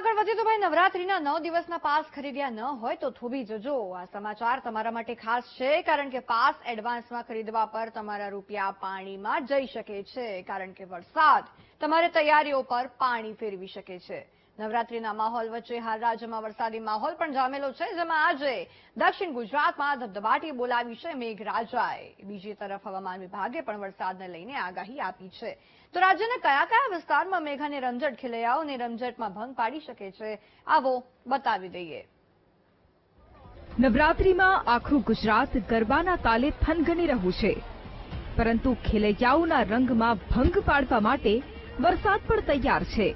આગળ વધીએ તો ભાઈ નવરાત્રીના નવ દિવસના પાસ ખરીદ્યા ન હોય તો થોભી જજો. આ સમાચાર તમારા માટે ખાસ છે, કારણ કે પાસ એડવાન્સમાં ખરીદવા પર તમારા રૂપિયા પાણીમાં જઈ શકે છે, કારણ કે વરસાદ તમારે તૈયારીઓ પર પાણી ફેરવી શકે છે. નવરાત્રીના માહોલ વચ્ચે હાલ રાજ્યમાં વરસાદી માહોલ પણ જામેલો છે, જેમાં આજે દક્ષિણ ગુજરાતમાં ધબધબાટી બોલાવી છે મેઘરાજાએ. બીજી તરફ હવામાન વિભાગે પણ વરસાદને લઈને આગાહી આપી છે. તો રાજ્યના કયા કયા વિસ્તારમાં મેઘાની રમઝટ ખેલૈયાઓ અને રમઝટમાં ભંગ પાડી શકે છે, આવો બતાવી દઈએ. નવરાત્રીમાં આખું ગુજરાત ગરબાના તાલે થનગની રહ્યું છે. પરંતુ ખેલૈયાઓના રંગમાં ભંગ પાડવા માટે વરસાદ પણ તૈયાર છે.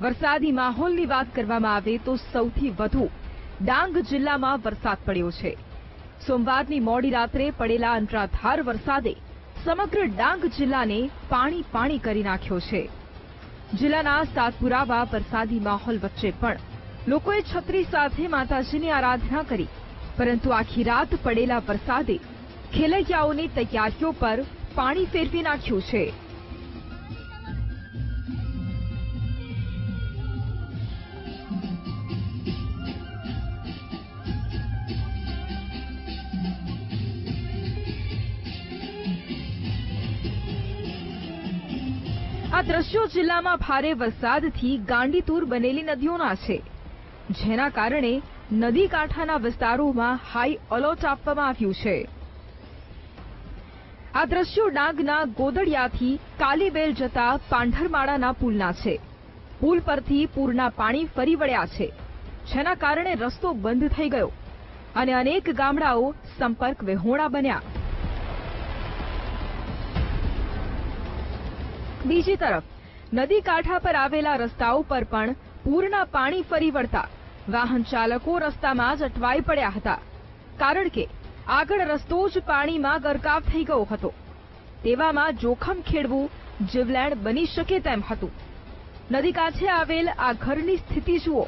વરસાદી માહોલની વાત કરવામાં આવે તો સૌથી વધુ ડાંગ જિલ્લામાં વરસાદ પડ્યો છે. સોમવારની મોડી રાત્રે પડેલા અંતરાધાર વરસાદે સમગ્ર ડાંગ જિલ્લાને પાણી પાણી કરી નાખ્યો છે. જિલ્લાના સાતપુરામાં વરસાદી માહોલ વચ્ચે પણ લોકોએ છત્રી સાથે માતાજીની આરાધના કરી, પરંતુ આખી રાત પડેલા વરસાદે ખેલૈયાઓની તૈયારીઓ પર પાણી ફેરવી નાખ્યું છે. આ દ્રશ્યો જિલ્લામાં ભારે વરસાદથી ગાંડીતુર બનેલી નદીઓના છે, જેના કારણે નદી કાંઠાના વિસ્તારોમાં હાઈ એલર્ટ આપવામાં આવ્યું છે. આ દ્રશ્યો ડાંગના ગોદડિયાથી કાલીબેલ જતા પાંઢરમાળાના પુલના છે. પુલ પરથી પૂરના પાણી ફરી વળ્યા છે, જેના કારણે રસ્તો બંધ થઈ ગયો અને અનેક ગામડાઓ સંપર્ક વિહોણા બન્યા. બીજી તરફ, નદી કાંઠા પર આવેલા રસ્તાઓ પર પણ પૂરના પાણી ફરી વળતા વાહન ચાલકો રસ્તામાં જ અટવાઈ પડ્યા હતા. કારણ કે, આગળ રસ્તો જ પાણીમાં ગરકાવ થઈ ગયો હતો. તેવામાં જોખમ ખેડવું જીવલેણ બની શકે તેમ હતું. નદી કાંઠે આવેલ આ ઘરની સ્થિતિ જુઓ.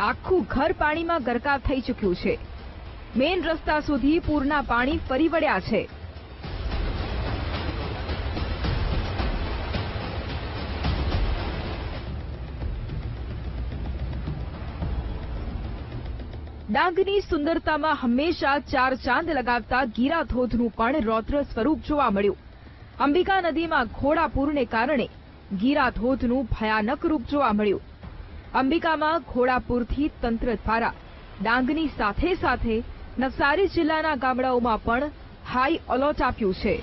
આખું ઘર પાણીમાં ગરકાવ થઈ ચૂક્યું છે. મેઇન રસ્તા સુધી પૂરના પાણી ફરી વળ્યા છે. ડાંગની સુંદરતામાં હંમેશા ચાર ચાંદ લગાવતા ગીરા ધોધનું પણ રૌદ્ર સ્વરૂપ જોવા મળ્યું. અંબિકા નદીમાં ઘોડાપૂરને કારણે ગીરા ધોધનું ભયાનક રૂપ જોવા મળ્યું. અંબિકામાં ઘોડાપૂરથી તંત્ર દ્વારા ડાંગની સાથે સાથે નવસારી જિલ્લાના ગામડાઓમાં પણ હાઈ એલર્ટ આપ્યું છે.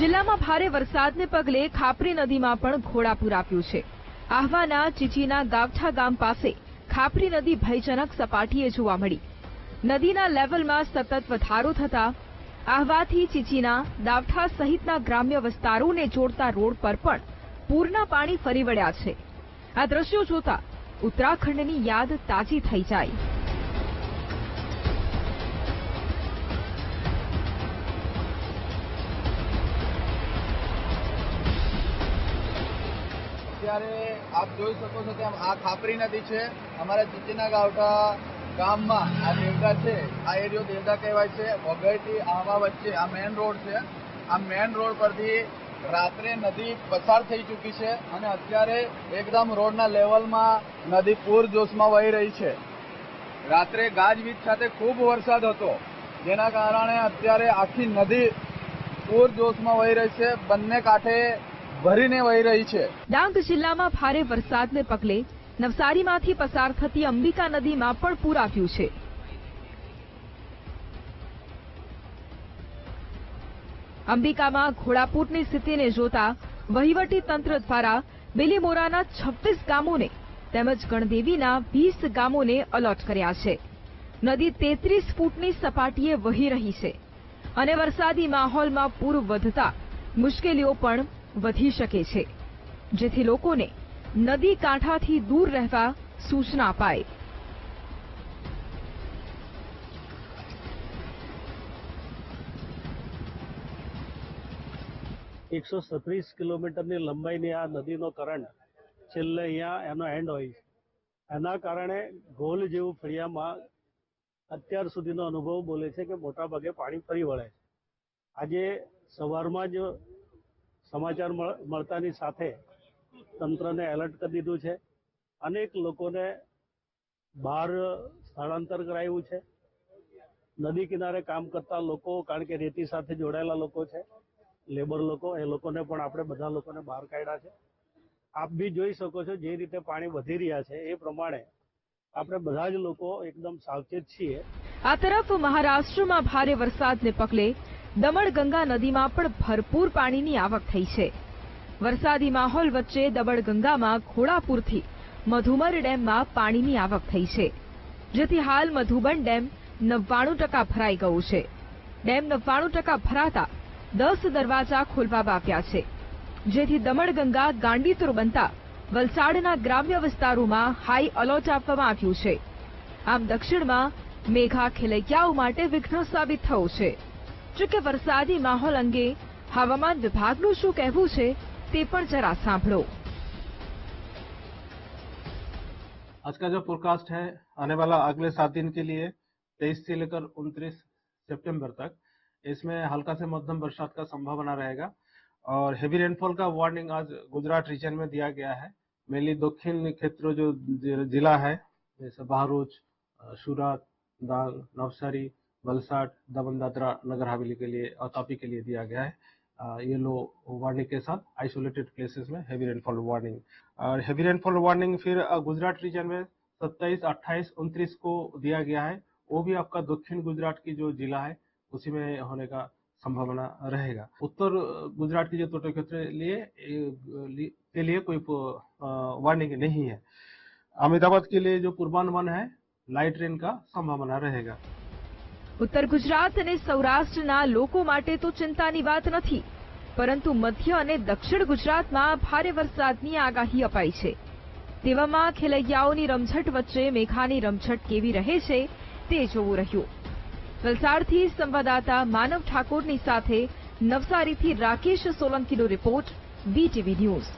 જિલ્લામાં ભારે વરસાદને પગલે ખાપરી નદીમાં પણ ઘોડાપૂર આપ્યું છે. આહવાના ચીચીના ગાવઠા ગામ પાસે ખાપરી નદી ભયજનક સપાટીએ જોવા મળી. નદીના લેવલમાં સતત વધારો થતા આહવાથી ચીચીના દાવઠા સહિતના ગ્રામ્ય વિસ્તારોને જોડતા રોડ પર પણ પૂરના પાણી ફરી વળ્યા છે. આ દ્રશ્યો જોતા ઉત્તરાખંડની યાદ તાજી થઈ જાય. અત્યારે આપ જોઈ શકો છો કે આ ખાપરી નદી છે. અમારા ચીચીના ગાવટા ગામમાં આ દેવદા છે. આ એરિયો દેવદા કહેવાય છે. વઘઈથી આવા વચ્ચે આ મેન રોડ છે. આ મેન રોડ પરથી રાત્રે નદી પસાર થઈ ચૂકી છે અને અત્યારે એકદમ રોડના લેવલમાં નદી પૂર જોશમાં વહી રહી છે. રાત્રે ગાજવીજ સાથે ખૂબ વરસાદ હતો. જેના કારણે અત્યારે આખી નદી પૂર જોશમાં વહી રહી છે. બંને કાંઠે ભરીને વહી રહી છે. ડાંગ જિલ્લામાં ભારે વરસાદને પગલે નવસારીમાંથી પસાર થતી અંબિકા નદીમાં પણ પૂર આવ્યું છે. અંબિકામાં ઘોડાપૂરની સ્થિતિને જોતા વહીવટી તંત્ર દ્વારા બેલીમોરાના છવ્વીસ ગામોને તેમજ ગણદેવીના વીસ ગામોને અલર્ટ કર્યા છે. નદી તેત્રીસ ફૂટની સપાટીએ વહી રહી છે અને વરસાદી માહોલમાં પૂર વધતા મુશ્કેલીઓ પણ વધી શકે છે. જેથી લોકોને નદી કાંઠાથી દૂર રહેવા સૂચના અપાય એકસો છત્રીસ કિલોમીટરની લંબાઈની આ નદીનો કરંટ છેલ્લે અહીંયા એનો એન્ડ હોય છે. એના કારણે ગોલ જેવું ફળિયામાં અત્યાર સુધીનો અનુભવ બોલે છે કે મોટા ભાગે પાણી ફરી વળે છે. આજે સવારમાં જ સમાચાર મળ- મળતાની સાથે તંત્રને એલર્ટ કરી દીધું છે. અનેક લોકોને બહાર સ્થળાંતર કરાયું છે. નદી કિનારે કામ કરતા લોકો, કારણ કે રેતી સાથે જોડાયેલા લોકો છે, લેબર લોકો, એ લોકોને પણ આપણે બધા લોકોને બહાર કાઢ્યા છે. આપ બી જોઈ શકો છો જે રીતે પાણી વધી રહ્યા છે એ પ્રમાણે આપણે બધા જ લોકો એકદમ સાવચેત છીએ. આ તરફ મહારાષ્ટ્રમાં ભારે વરસાદને પગલે દમણગંગા નદીમાં પણ ભરપૂર પાણીની આવક થઈ છે. વરસાદી માહોલ વચ્ચે દમણગંગામાં ઘોડાપુરથી મધુમર ડેમમાં પાણીની આવક થઈ છે. જેથી હાલ મધુબન ડેમ નવ્વાણું ટકા ભરાઈ ગયું છે. ડેમ નવ્વાણું ટકા ભરાતા દસ દરવાજા ખોલવામાં આવ્યા છે. જેથી દમણગંગા ગાંડીતુર બનતા વલસાડના ગ્રામ્ય વિસ્તારોમાં હાઈ અલર્ટ આપવામાં આવ્યું છે. આમ દક્ષિણમાં મેઘા ખેલૈયાઓ માટે વિઘ્ન સાબિત થયું છે. જોકે વરસાદી માહોલ અંગે હવામાન વિભાગનું શું કહેવું છે તે પણ જરા સાંભળો आज का जो फोरकास्ट है आने वाला अगले सात दिन के लिए तेईस से लेकर उनतीस सितंबर तक इसमें हल्का से मध्यम बरसात का संभावना रहेगा और हेवी रेनफॉल का वार्निंग आज गुजरात रीजन में दिया गया है मेनली दक्षिण क्षेत्र जो जि- जिला है जैसे बहरोच अ, सूरत दांग नवसारी वलसाड दमन दादरा नगर हवेली के लिए और तापी के लिए दिया गया है। ये लो वार्निंग के साथ आइसोलेटेड प्लेसेस में हेवी रेनफॉल वार्निंग और हेवी रेनफॉल वार्निंग फिर गुजरात रीजन में 27, 28, 29 को दिया गया है। वो भी आपका दक्षिण गुजरात की जो जिला है उसी में होने का संभावना रहेगा। उत्तर गुजरात की जो तटीय क्षेत्र लिए- के लिए कोई वार्निंग नहीं है। अहमदाबाद के लिए जो पूर्वानुमान है लाइट रेन का संभावना रहेगा। ઉત્તર ગુજરાત અને સૌરાષ્ટ્રના લોકો માટે તો ચિંતાની વાત નથી, પરંતુ મધ્ય અને દક્ષિણ ગુજરાતમાં ભારે વરસાદની આગાહી અપાઈ છે. તેવામાં ખેલૈયાઓની રમઝટ વચ્ચે મેઘાની રમઝટ કેવી રહે છે તે જોવું રહ્યું. વલસાડથી સંવાદદાતા માનવ ઠાકોરની સાથે નવસારીથી રાકેશ સોલંકીનો રિપોર્ટ બીટીવી ન્યૂઝ.